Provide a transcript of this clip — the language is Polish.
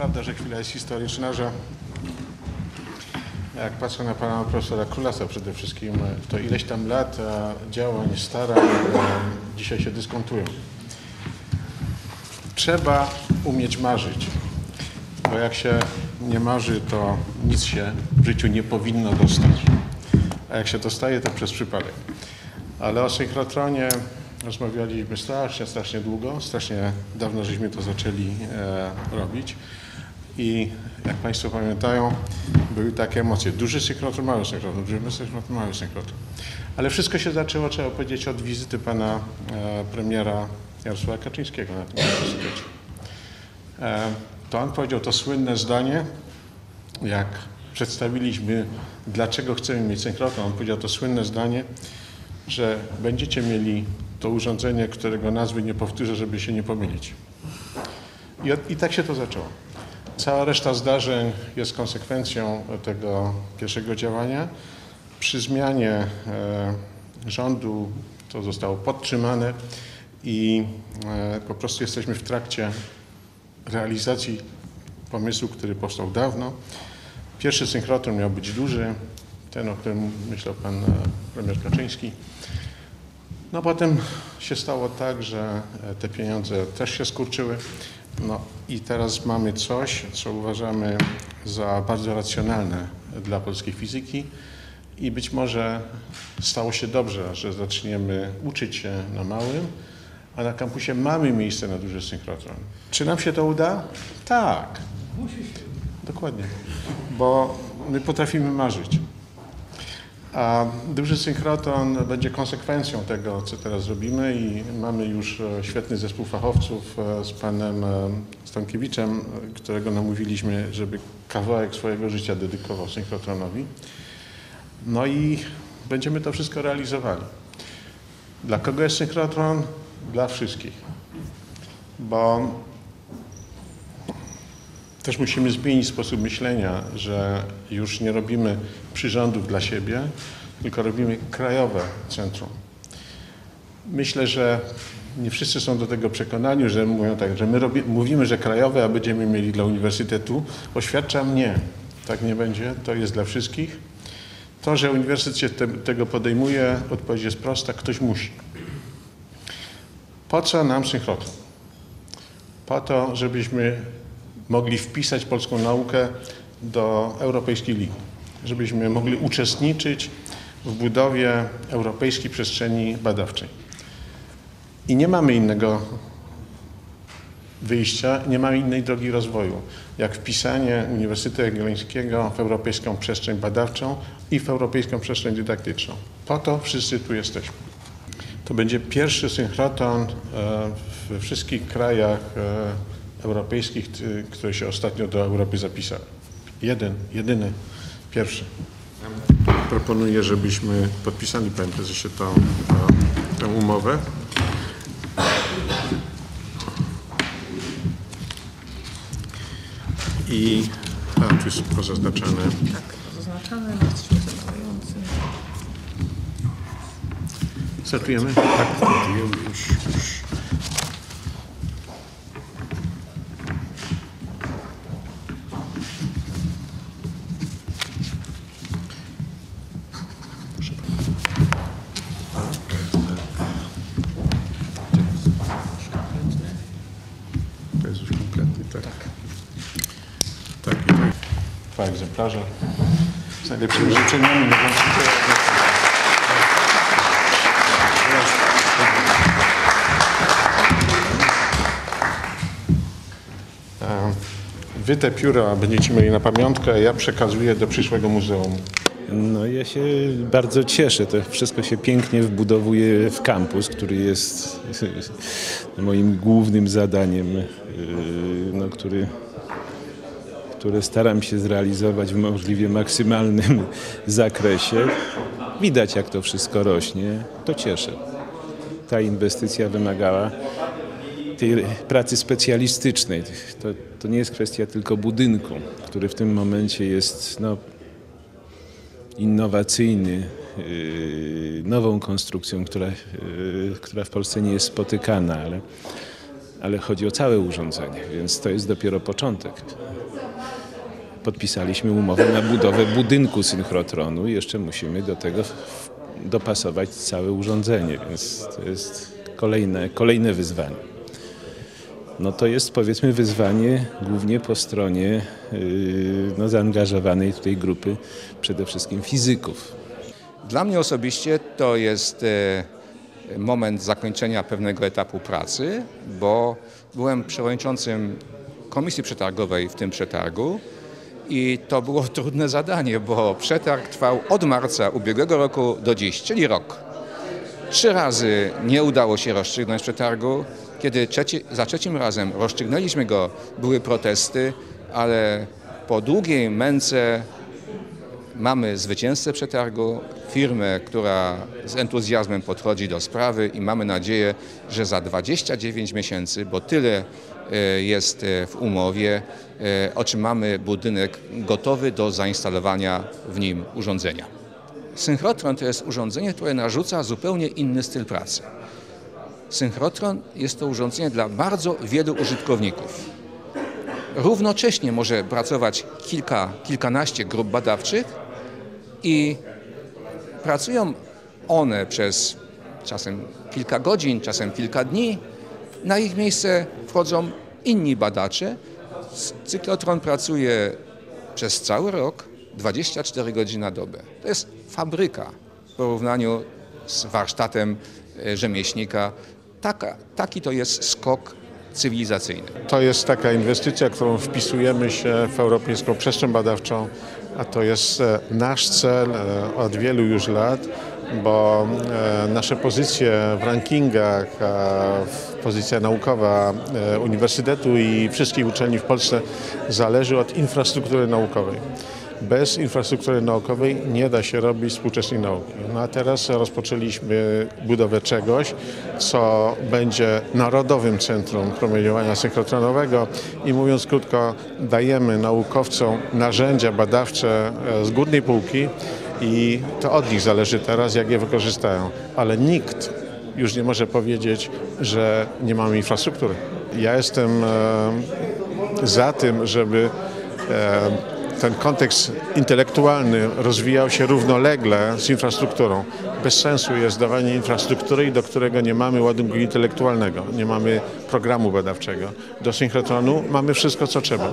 prawda, że chwila jest historyczna, że jak patrzę na pana profesora Królasa przede wszystkim, to ileś tam lat działań, starań e, dzisiaj się dyskontują. Trzeba umieć marzyć, bo jak się nie marzy, to nic się w życiu nie powinno dostać. A jak się dostaje, to przez przypadek. Ale o synchrotronie rozmawialiśmy strasznie, strasznie długo, strasznie dawno żeśmy to zaczęli e, robić. I jak Państwo pamiętają, były takie emocje. Duży synchrotron, mały synchrotron, duży synchrotron, mały synchrotron. Ale wszystko się zaczęło, trzeba powiedzieć, od wizyty pana e, premiera Jarosława Kaczyńskiego na tym uniwersytecie. E, to on powiedział to słynne zdanie, jak przedstawiliśmy, dlaczego chcemy mieć synchrotron. On powiedział to słynne zdanie, że będziecie mieli to urządzenie, którego nazwy nie powtórzę, żeby się nie pomylić. I, I tak się to zaczęło. Cała reszta zdarzeń jest konsekwencją tego pierwszego działania. Przy zmianie e, rządu to zostało podtrzymane i e, po prostu jesteśmy w trakcie realizacji pomysłu, który powstał dawno. Pierwszy synchrotron miał być duży, ten, o którym myślał pan e, premier Kaczyński. No potem się stało tak, że te pieniądze też się skurczyły. No i teraz mamy coś, co uważamy za bardzo racjonalne dla polskiej fizyki i być może stało się dobrze, że zaczniemy uczyć się na małym, a na kampusie mamy miejsce na duży synchrotron. Czy nam się to uda? Tak. Dokładnie. Bo my potrafimy marzyć. A duży synchrotron będzie konsekwencją tego, co teraz robimy i mamy już e, świetny zespół fachowców e, z panem e, Stankiewiczem, którego namówiliśmy, żeby kawałek swojego życia dedykował synchrotronowi. No i będziemy to wszystko realizowali. Dla kogo jest synchrotron? Dla wszystkich. Bo też musimy zmienić sposób myślenia, że już nie robimy przyrządów dla siebie, tylko robimy krajowe centrum. Myślę, że nie wszyscy są do tego przekonani, że mówią tak, że my robi, mówimy, że krajowe, a będziemy mieli dla uniwersytetu. Oświadczam nie, tak nie będzie, to jest dla wszystkich. To, że uniwersytet się te, tego podejmuje, odpowiedź jest prosta, ktoś musi. Po co nam synchrotron? Po to, żebyśmy mogli wpisać polską naukę do Europejskiej Ligi, żebyśmy mogli uczestniczyć w budowie europejskiej przestrzeni badawczej. I nie mamy innego wyjścia, nie mamy innej drogi rozwoju, jak wpisanie Uniwersytetu Jagiellońskiego w europejską przestrzeń badawczą i w europejską przestrzeń dydaktyczną. Po to wszyscy tu jesteśmy. To będzie pierwszy synchrotron e, we wszystkich krajach e, europejskich, które się ostatnio do Europy zapisały. Jeden, jedyny, pierwszy. Proponuję, żebyśmy podpisali, panie prezesie, tą, tą, tę umowę. I a, tu jest pozaznaczane. Tak, zaznaczamy, jesteśmy. Startujemy? Tak, startujemy już. już. Proszę. To jest już kompletny, tak. Tak, i tak. Dwa egzemplarze. Z najlepszymi życzeniami. E, Wy te pióra będziecie mieli na pamiątkę, a ja przekazuję do przyszłego muzeum. No ja się bardzo cieszę. To wszystko się pięknie wbudowuje w kampus, który jest moim głównym zadaniem, yy, no, który, które staram się zrealizować w możliwie maksymalnym zakresie. Widać jak to wszystko rośnie. To cieszę. Ta inwestycja wymagała tej pracy specjalistycznej. To, to nie jest kwestia tylko budynku, który w tym momencie jest no, innowacyjny, yy, nową konstrukcją, która, yy, która w Polsce nie jest spotykana, ale ale chodzi o całe urządzenie, więc to jest dopiero początek. Podpisaliśmy umowę na budowę budynku synchrotronu i jeszcze musimy do tego dopasować całe urządzenie, więc to jest kolejne, kolejne wyzwanie. No to jest powiedzmy wyzwanie głównie po stronie yy, no, zaangażowanej tutaj grupy przede wszystkim fizyków. Dla mnie osobiście to jest e, moment zakończenia pewnego etapu pracy, bo byłem przewodniczącym komisji przetargowej w tym przetargu i to było trudne zadanie, bo przetarg trwał od marca ubiegłego roku do dziś, czyli rok. Trzy razy nie udało się rozstrzygnąć przetargu. Kiedy trzeci, za trzecim razem rozstrzygnęliśmy go, były protesty, ale po długiej męce Mamy zwycięzcę przetargu, firmę, która z entuzjazmem podchodzi do sprawy i mamy nadzieję, że za 29 miesięcy, bo tyle e, jest e, w umowie, e, otrzymamy budynek gotowy do zainstalowania w nim urządzenia. Synchrotron to jest urządzenie, które narzuca zupełnie inny styl pracy. Synchrotron jest to urządzenie dla bardzo wielu użytkowników. Równocześnie może pracować kilka, kilkanaście grup badawczych i pracują one przez czasem kilka godzin, czasem kilka dni. Na ich miejsce wchodzą inni badacze. Cyklotron pracuje przez cały rok 24 godziny na dobę. To jest fabryka w porównaniu z warsztatem e, rzemieślnika. Taka, taki to jest skok cywilizacyjny. To jest taka inwestycja, którą wpisujemy się w europejską przestrzeń badawczą, a to jest e, nasz cel e, od wielu już lat, bo e, nasze pozycje w rankingach, pozycja naukowa Uniwersytetu i wszystkich uczelni w Polsce zależy od infrastruktury naukowej. Bez infrastruktury naukowej nie da się robić współczesnej nauki. No a teraz rozpoczęliśmy budowę czegoś, co będzie Narodowym Centrum Promieniowania Synchronowego i mówiąc krótko, dajemy naukowcom narzędzia badawcze e, z górnej półki i to od nich zależy teraz, jak je wykorzystają. Ale nikt już nie może powiedzieć, że nie mamy infrastruktury. Ja jestem e, za tym, żeby e, ten kontekst intelektualny rozwijał się równolegle z infrastrukturą. Bez sensu jest dawanie infrastruktury, do którego nie mamy ładunku intelektualnego, nie mamy programu badawczego. Do synchrotronu mamy wszystko, co trzeba.